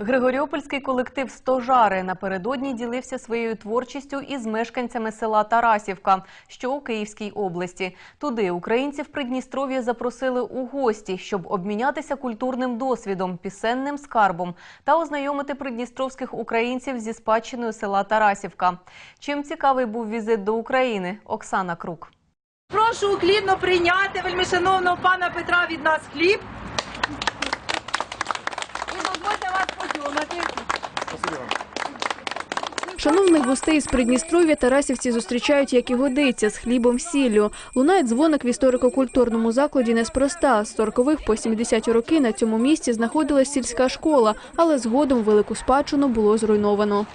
Григоріопольський колектив «Стожари» напередодні ділився своєю творчістю із мешканцями села Тарасівка, що у Київській області. Туди українців Придністров'я запросили у гості, щоб обмінятися культурним досвідом, пісенним скарбом та ознайомити придністровських українців зі спадщиною села Тарасівка. Чим цікавий був візит до України? Оксана Крук. Прошу уклінно прийняти вельмишановного пана Петра від нас хліб. І дозвольте вас подумати. Шановних гостей з Придністров'я Тарасівці зустрічають, як і годиться, з хлібом сіллю. Лунає дзвоник в історико-культурному закладі неспроста. З 40-х по 70-ті роки на цьому місці знаходилась сільська школа, але згодом велику спадщину було зруйновано.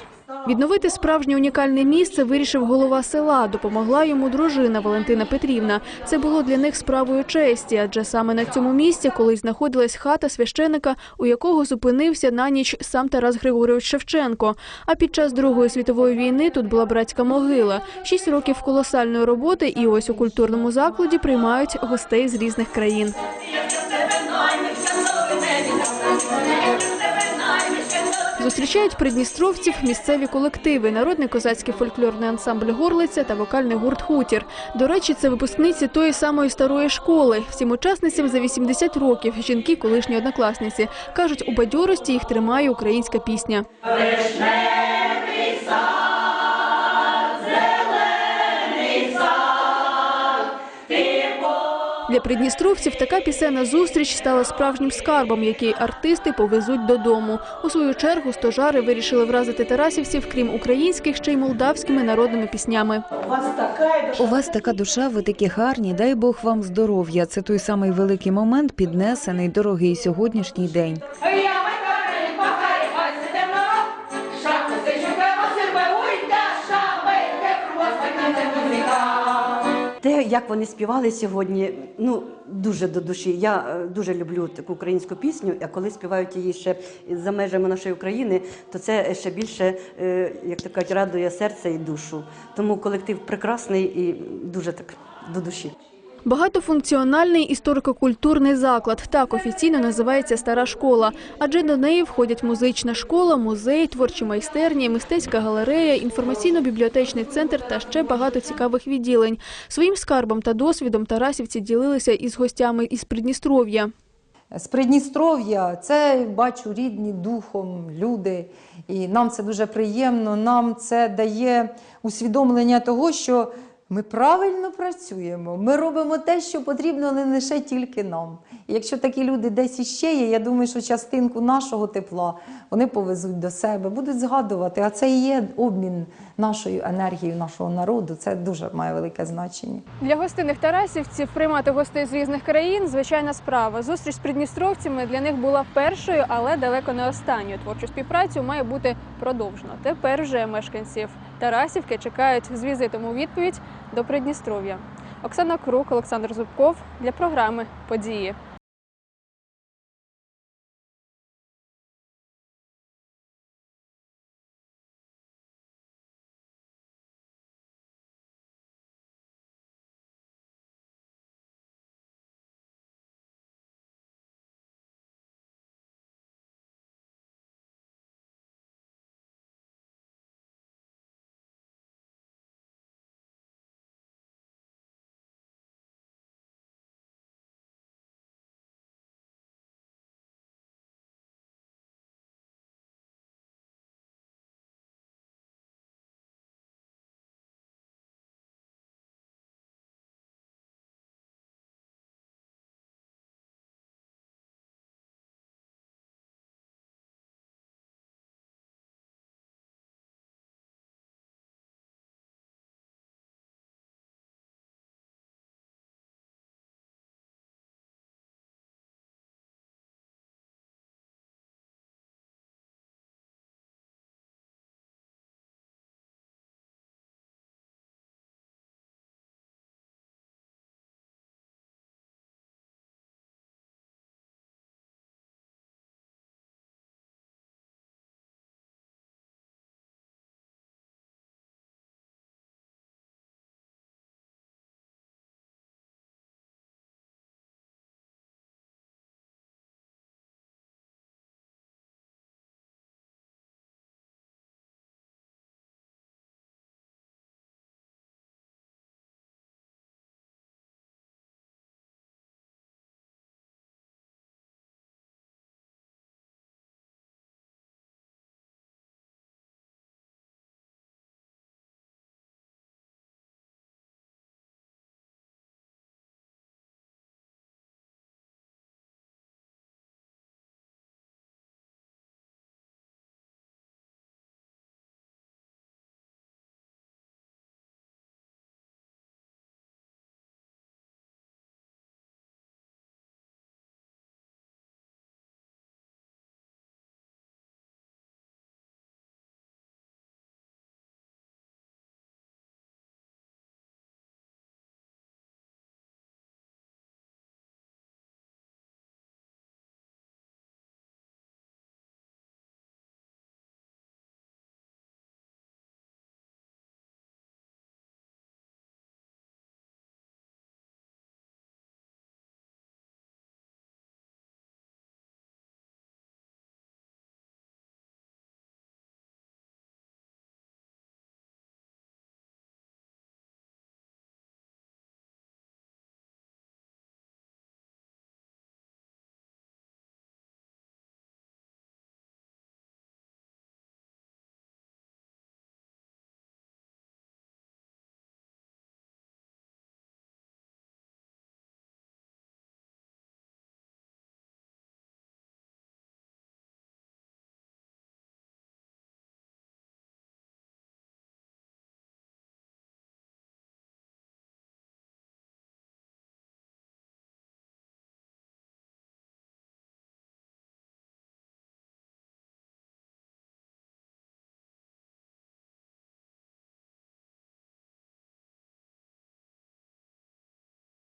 Відновити справжнє унікальне місце вирішив голова села. Допомогла йому дружина Валентина Петрівна. Це було для них справою честі, адже саме на цьому місці колись знаходилась хата священика, у якого зупинився на ніч сам Тарас Григорович Шевченко. А під час Другої світової війни тут була братська могила. Шість років колосальної роботи, і ось у культурному закладі приймають гостей з різних країн. Зустрічають придністровців місцеві колективи, народний козацький фольклорний ансамбль Горлиця та вокальний гурт Хутір. До речі, це випускниці тої самої старої школи. Всім учасницям за 80 років. Жінки, колишні однокласниці, кажуть, у бадьорості їх тримає українська пісня. Для придністровців така пісенна зустріч стала справжнім скарбом, який артисти повезуть додому. У свою чергу стожари вирішили вразити тарасівців, крім українських, ще й молдавськими народними піснями. У вас така душа, ви такі гарні. Дай Бог вам здоров'я. Це той самий великий момент, піднесений дорогий сьогоднішній день. Як вони співали сьогодні, ну дуже до душі. Я е, дуже люблю таку українську пісню. А коли співають її ще за межами нашої України, то це ще більше, е, як то кажуть, радує серце і душу. Тому колектив прекрасний і дуже так до душі. Багатофункціональний історико-культурний заклад. Так офіційно називається стара школа, адже до неї входять музична школа, музей, творчі майстерні, мистецька галерея, інформаційно-бібліотечний центр та ще багато цікавих відділень. Своїм скарбом та досвідом тарасівці ділилися із гостями із Придністров'я. з Придністров'я. Це бачу рідні духом люди, і нам це дуже приємно. Нам це дає усвідомлення того, що ми правильно працюємо. Ми робимо те, що потрібно не лише тільки нам. І якщо такі люди десь іще є, я думаю, що частинку нашого тепла вони повезуть до себе, будуть згадувати. А це і є обмін нашою енергією, нашого народу. Це дуже має велике значення. Для гостинних тарасівців приймати гостей з різних країн звичайна справа. Зустріч з придністровцями для них була першою, але далеко не останньою. Творчу співпрацю має бути продовжено. Тепер вже мешканців Тарасівки чекають з візитом у відповідь до Придністров'я. Оксана Крук, Олександр Зубков для програми Події.